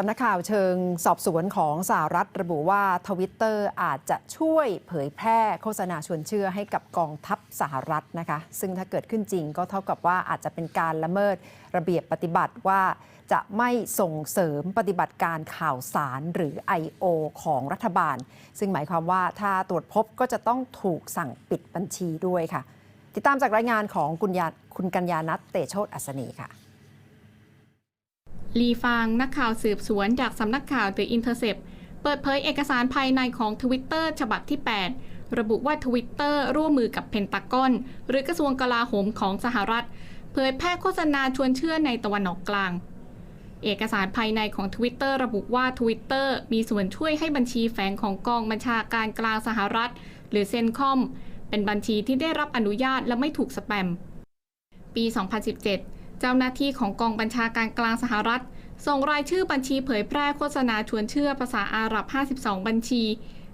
สำนักข่าวเชิงสอบสวนของสหรัฐระบุว่าทวิตเตอร์อาจจะช่วยเผยแพร่โฆษณาชวนเชื่อให้กับกองทัพสหรัฐนะคะ ซึ่งถ้าเกิดขึ้นจริงก็เท่ากับว่าอาจจะเป็นการละเมิดระเบียบปฏิบัติว่าจะไม่ส่งเสริมปฏิบัติการข่าวสารหรือ I.O. ของรัฐบาล ซึ่งหมายความว่าถ้าตรวจพบก็จะต้องถูกสั่งปิดบัญชีด้วยค่ะ ติดตามจากรายงานของคุณยาคุณกัญญานัทเตโชตอัศนีค่ะ ลีฟางนักข่าวสืบสวนจากสำนักข่าว The Intercept เปิดเผยเอกสารภายในของ Twitter ฉบับที่ 8 ระบุว่า Twitter ร่วมมือกับเพนตากอน หรือกระทรวงกลาโหมของสหรัฐ เผยแพร่โฆษณาชวนเชื่อในตะวันออกกลาง เอกสารภายในของ Twitter ระบุว่า Twitter มีส่วนช่วยให้บัญชีแฝงของกองบัญชาการกลางสหรัฐ หรือเซนคอมเป็นบัญชีที่ได้รับอนุญาตและไม่ถูกสแปม ปี 2017 เจ้าหน้าที่ของกองบัญชาการกลางสหรัฐ ส่งรายชื่อบัญชีเผยแพร่โฆษณาชวนเชื่อภาษาอาหรับ 52 บัญชี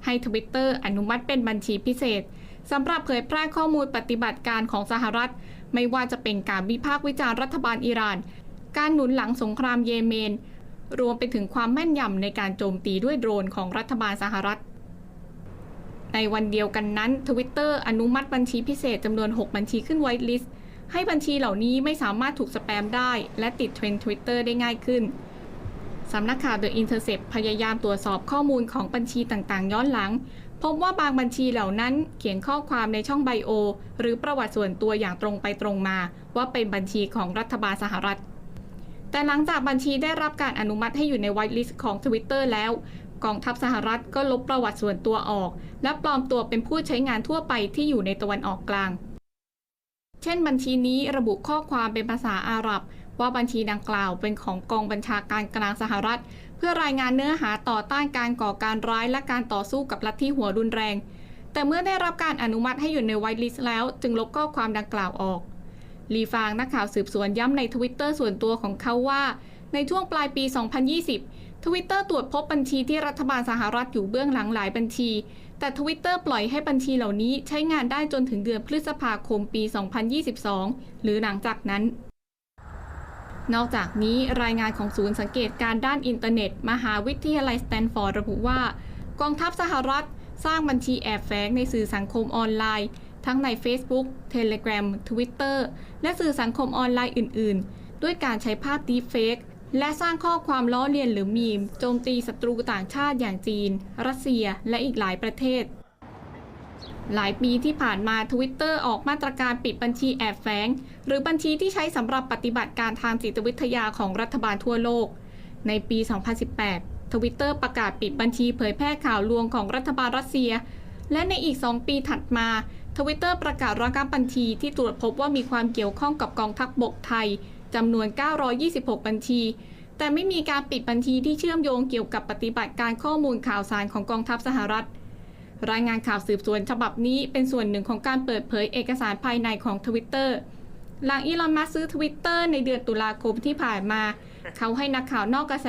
ให้ทวิตเตอร์อนุมัติเป็นบัญชีพิเศษสำหรับเผยแพร่ข้อมูลปฏิบัติการของสหรัฐ ไม่ว่าจะเป็นการวิพากษ์วิจารณ์รัฐบาลอิหร่าน การหนุนหลังสงครามเยเมน รวมไปถึงความแม่นยำในการโจมตีด้วยโดรนของรัฐบาลสหรัฐ ในวันเดียวกันนั้น Twitter อนุมัติบัญชีพิเศษจำนวน 6 บัญชีขึ้นไวท์ลิสต์ ให้บัญชีเหล่านี้ไม่สามารถถูกสแปมได้ และติดเทรนด์ Twitter ได้ง่ายขึ้นสำนักข่าว The Intercept พยายามตรวจสอบข้อมูลของบัญชีต่างๆ ย้อนหลัง พบว่าบางบัญชีเหล่านั้นเขียนข้อความในช่องไบโอ หรือประวัติส่วนตัวอย่างตรงไปตรงมา ว่าเป็นบัญชีของรัฐบาลสหรัฐ แต่หลังจากบัญชีได้รับการอนุมัติให้อยู่ในไวท์ลิสต์ของ Twitter แล้ว กองทัพสหรัฐก็ลบประวัติส่วนตัวออก และปลอมตัวเป็นผู้ใช้งานทั่วไปที่อยู่ในตะวันออกกลาง เช่นบัญชีนี้ระบุข้อความเป็นภาษาอาหรับ ว่าบัญชีดังกล่าวเป็นของกองบัญชาการกลางสหรัฐ เพื่อรายงานเนื้อหาต่อต้านการก่อการร้ายและการต่อสู้กับลัทธิหัวรุนแรง แต่เมื่อได้รับการอนุมัติให้อยู่ในไวท์ลิสต์แล้ว จึงลบข้อความดังกล่าวออกลีฟางนักข่าวสืบสวนย้ำในทวิตเตอร์ส่วนตัวของเขาว่า ในช่วงปลายปี 2020ทวิตเตอร์ตรวจพบบัญชีที่รัฐบาลสหรัฐอยู่เบื้องหลังหลายบัญชี แต่ทวิตเตอร์ปล่อยให้บัญชีเหล่านี้ใช้งานได้จนถึงเดือนพฤษภาคมปี 2022 หรือหลังจากนั้นนอกจากนี้รายงานของศูนย์สังเกตการด้านอินเทอร์เน็ต มหาวิทยาลัยสแตนฟอร์ดระบุว่า กองทัพสหรัฐ สร้างบัญชีแอบแฝงในสื่อสังคมออนไลน์ ทั้งใน Facebook Telegram Twitter และสื่อสังคมออนไลน์อื่น ๆ ด้วยการใช้ภาพ Deepfake และสร้างข้อความล้อเลียนหรือมีม โจมตีศัตรูต่างชาติอย่างจีน รัสเซีย และอีกหลายประเทศ หลายปีที่ผ่านมา Twitter ออกมาตรการปิดบัญชีแอบแฝง หรือบัญชีที่ใช้สำหรับปฏิบัติการทางจิตวิทยาของรัฐบาลทั่วโลก ในปี 2018 Twitter ประกาศปิดบัญชีเผยแพร่ข่าวลวงของรัฐบาลรัสเซีย และในอีก 2 ปีถัดมา Twitter ประกาศระงับบัญชีที่ตรวจพบว่ามีความเกี่ยวข้องกับกองทัพบบกไทย จำนวน 926 บัญชี แต่ไม่มีการปิดบัญชีที่เชื่อมโยงเกี่ยวกับปฏิบัติการข้อมูลข่าวสารของกองทัพสหรัฐ รายงานข่าวสืบสวนฉบับนี้เป็นส่วนหนึ่งของการเปิดเผยเอกสารภายในของ Twitter หลังอีลอนมัสก์ซื้อ Twitter ในเดือนตุลาคมที่ผ่านมา เขาให้นักข่าวนอกกระแส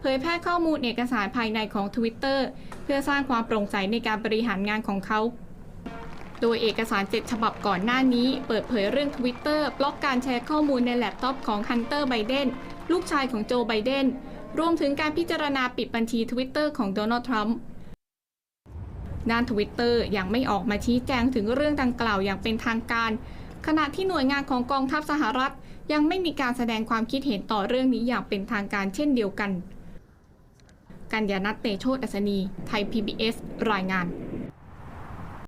เผยแพร่ข้อมูลเอกสารภายในของ Twitter เพื่อสร้างความโปร่งใสในการบริหารงานของเขา โดยเอกสาร 7 ฉบับก่อนหน้านี้ เปิดเผยเรื่อง Twitter บล็อกการแชร์ข้อมูลในแล็ปท็อปของฮันเตอร์ไบเดนลูกชายของโจไบเดนรวมถึงการพิจารณาปิดบัญชี Twitter ของโดนัลด์ทรัมป์ด้าน Twitter ยังไม่ออกมาชี้แจงถึงเรื่องดังกล่าวอย่างเป็นทางการ ขณะที่หน่วยงานของกองทัพสหรัฐ ยังไม่มีการแสดงความคิดเห็นต่อเรื่องนี้อย่างเป็นทางการเช่นเดียวกัน กัญญานัทเตโชตอัศนี ไทย PBS รายงาน